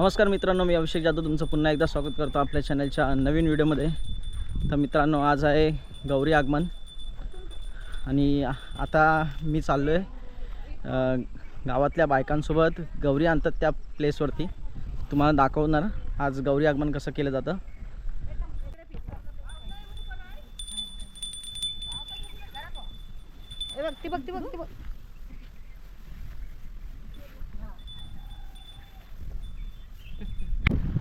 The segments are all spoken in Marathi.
नमस्कार मित्रांनो मी अभिषेक जाधव तुमचं पुन्हा एकदा स्वागत करतो आपल्या चॅनलच्या नवीन व्हिडिओमध्ये. तर मित्रांनो आज आहे गौरी आगमन. आणि आता मी चाललो आहे गावातल्या बायकांसोबत गौरी आणतात त्या प्लेसवरती तुम्हाला दाखवणार आज गौरी आगमन कसं केलं जातं. बघ बघ ती बघ ती बघ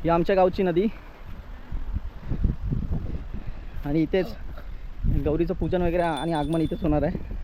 ही आमच्या गावची नदी. आणि इथेच गौरीचं पूजन वगैरे आणि आगमन इथेच होणार आहे.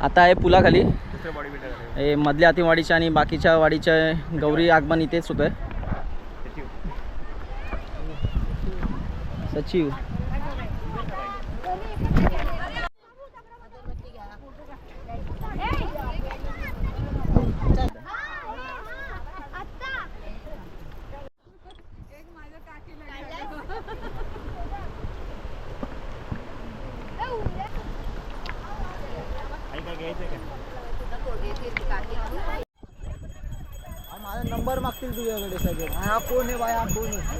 आता आहे पुलाखाली. हे मधल्या आतिवाडीच्या आणि बाकीच्या वाडीच्या गौरी आगमन इथेच होतं आहे सचिव. तुझ्याकडे सगळे. हा कोण आहे बाय हा कोण आहे?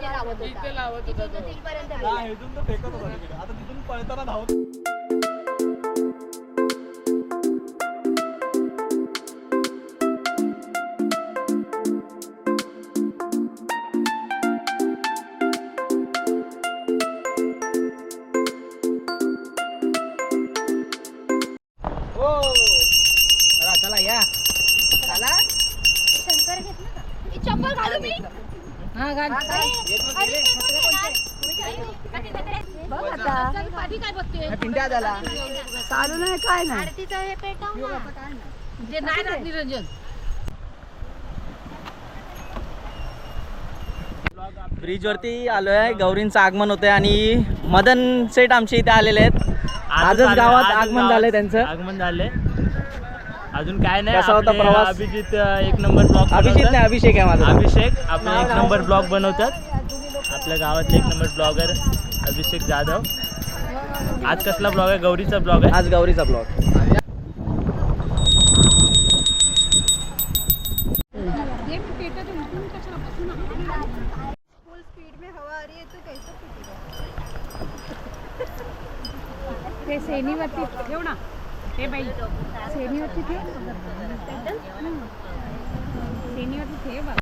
इथे लावत होता. इथे लावत होता तिथून तो. फेकत होता आता तिथून पळताना धावत घाल पिंट्या झाला. चालू नाही काय नाही. हे जे राहत निरंजन. ब्रिजवरती आलोय गौरींचं आगमन होतंय आणि मदन सेठ आमच्या इथे आलेले आहेत. आजच गावात आगमन झालंय त्यांचं. आगमन झाले अजून काय नाही कसा होता आपले प्रवास? अभिजित अ, एक नंबर ब्लॉग अभिजित नाही अभिषेक आहे माझा. अभिषेक आपले एक नंबर ब्लॉग बनवतात. आपल्या गावातले एक नंबर ब्लॉगर अभिषेक जाधव. आज कसला ब्लॉग आहे? गौरीचा ब्लॉग आहे? आज गौरीचा ब्लॉग. ते सेनीवरती ठेव ना. ते बाई. senior thì thế senior thì thế vậy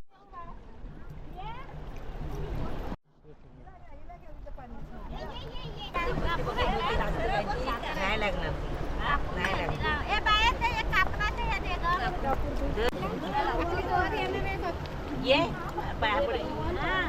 Nai lần nè. Nai lần. Em ba em đây cặp ba đây là được không? Dạ. Ba bữa đi. À.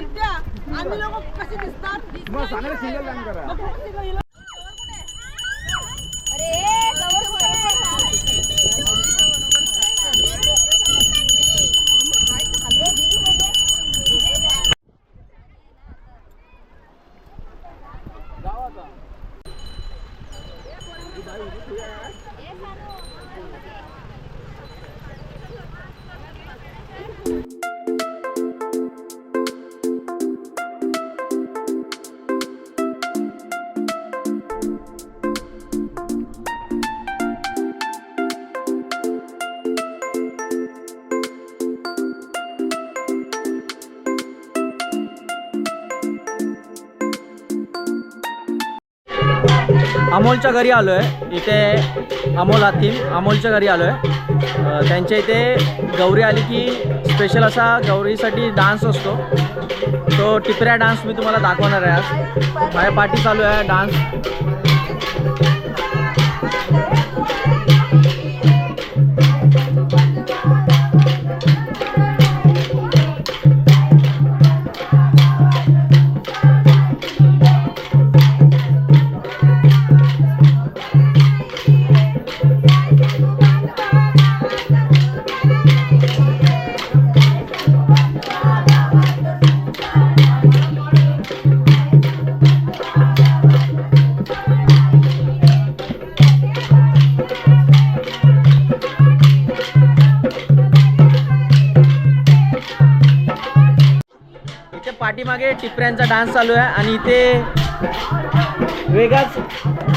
म्हणत्या आम्ही लोक कसे दिसतात मग सांगा सिंगल अमोलच्या घरी आलो आहे इथे अमोल हातीम अमोलच्या घरी आलो आहे त्यांच्या इथे गौरी आली की स्पेशल असा गौरीसाठी डान्स असतो. तो टिपऱ्या डान्स मी तुम्हाला दाखवणार आहे आज. माझ्या पाठी चालू आहे डान्स टिपऱ्यांचा डान्स चालू आहे आणि इथे वेगळाच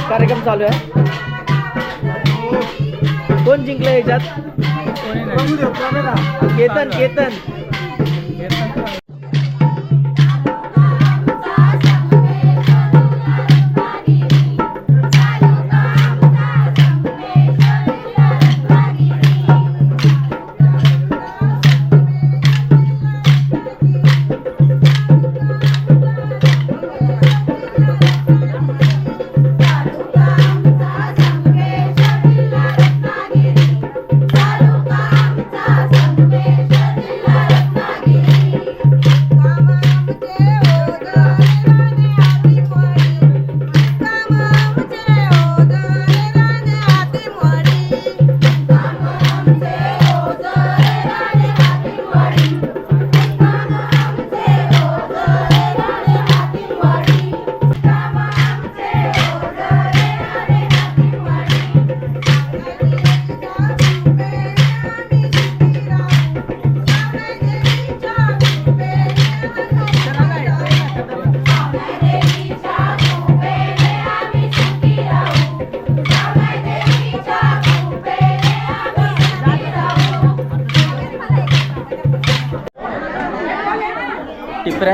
कार्यक्रम चालू आहे. कोण जिंकलं याच्यात केतन केतन.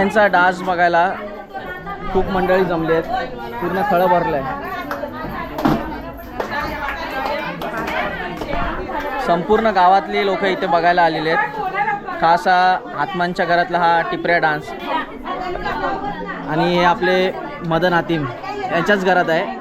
टिपऱ्यांचा डान्स बघायला खूप मंडळी जमली आहेत. पूर्ण खळं भरलं आहे संपूर्ण गावातली लोक इथे बघायला आलेले आहेत. खास हा आत्मांच्या घरातला हा टिपऱ्या डान्स. आणि हे आपले मदन हातीम यांच्याच घरात आहे.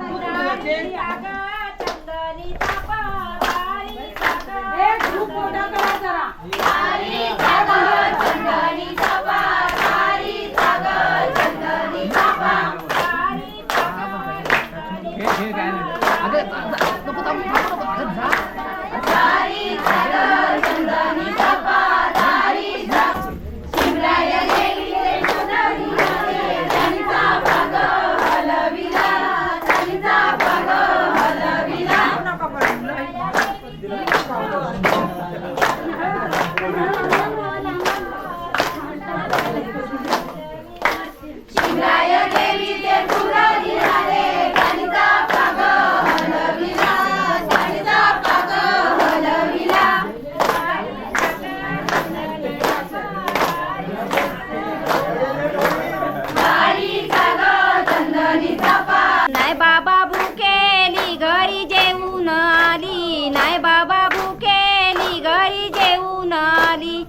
घरी जेवून आली.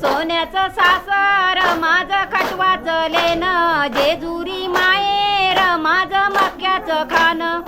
सोन्याचं सासर माझं खटवाचं लेन जेजुरी माहेर माझं मक्याचं खाणं.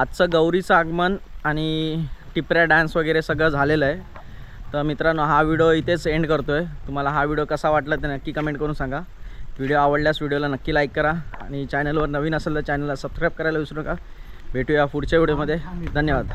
आजचं गौरीचं आगमन आणि टिपऱ्या डान्स वगैरे सगळं झालेलं आहे. तर मित्रांनो हा व्हिडिओ इथेच एंड करतो आहे तुम्हाला हा व्हिडिओ कसा वाटला ते नक्की कमेंट करून सांगा. व्हिडिओ आवडल्यास व्हिडिओला नक्की लाईक करा आणि चॅनलवर नवीन असेल तर चॅनलला सबस्क्राईब करायला विसरू नका. भेटूया पुढच्या व्हिडिओमध्ये धन्यवाद.